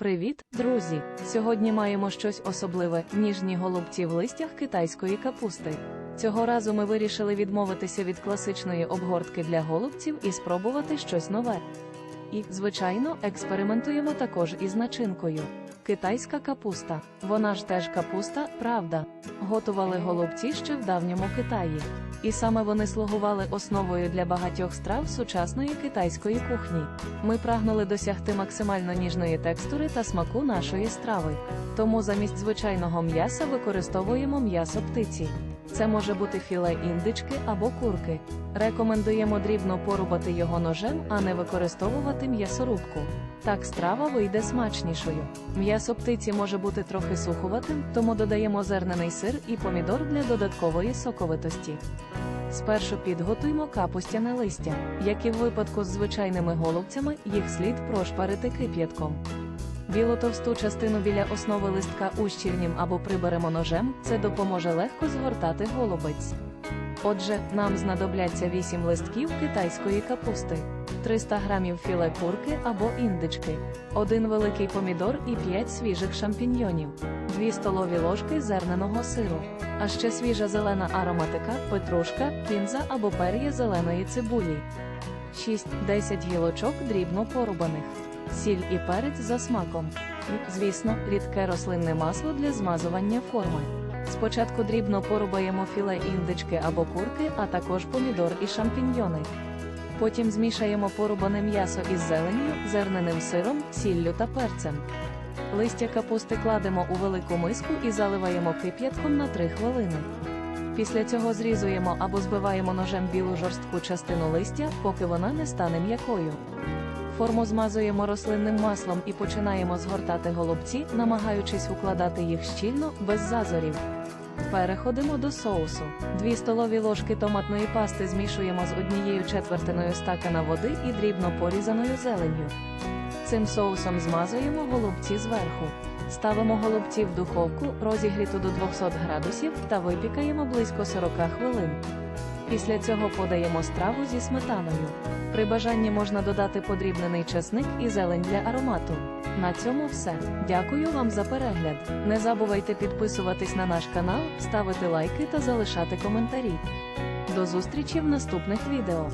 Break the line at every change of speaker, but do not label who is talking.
Привіт, друзі! Сьогодні маємо щось особливе ніжні голубці в листях китайської капусти. Цього разу ми вирішили відмовитися від класичної обгортки для голубців і спробувати щось нове. І, звичайно, експериментуємо також із начинкою. Китайська капуста. Вона ж теж капуста, правда. Готували голубці ще в давньому Китаї. І саме вони слугували основою для багатьох страв сучасної китайської кухні. Ми прагнули досягти максимально ніжної текстури та смаку нашої страви. Тому замість звичайного м'яса використовуємо м'ясо птиці. Це може бути філе індички або курки. Рекомендуємо дрібно порубати його ножем, а не використовувати м'ясорубку. Так страва вийде смачнішою. М'ясо птиці може бути трохи суховатим, тому додаємо зернений сир і помідор для додаткової соковитості. Спершу підготуємо капустяне листя. Як і в випадку з звичайними голубцями, їх слід прошпарити кип'ятком. Білу товсту частину біля основи листка ущільнім або приберемо ножем, це допоможе легко згортати голубець. Отже, нам знадобляться 8 листків китайської капусти, 300 грамів філе курки або індички, 1 великий помідор і 5 свіжих шампіньйонів, 2 столові ложки зерненого сиру, а ще свіжа зелена ароматика, петрушка, кінза або пер'я зеленої цибулі, 6-10 гілочок дрібно порубаних, сіль і перець за смаком. І, звісно, рідке рослинне масло для змазування форми. Спочатку дрібно порубаємо філе індички або курки, а також помідор і шампіньйони. Потім змішаємо порубане м'ясо із зеленню, зерненим сиром, сіллю та перцем. Листя капусти кладемо у велику миску і заливаємо кип'ятком на 3 хвилини. Після цього зрізуємо або збиваємо ножем білу жорстку частину листя, поки вона не стане м'якою. Форму змазуємо рослинним маслом і починаємо згортати голубці, намагаючись укладати їх щільно, без зазорів. Переходимо до соусу. 2 столові ложки томатної пасти змішуємо з однією четвертиною стакана води і дрібно порізаною зеленню. Цим соусом змазуємо голубці зверху. Ставимо голубці в духовку, розігріту до 200 градусів, та випікаємо близько 40 хвилин. Після цього подаємо страву зі сметаною. При бажанні можна додати подрібнений чесник і зелень для аромату. На цьому все. Дякую вам за перегляд. Не забувайте підписуватись на наш канал, ставити лайки та залишати коментарі. До зустрічі в наступних відео.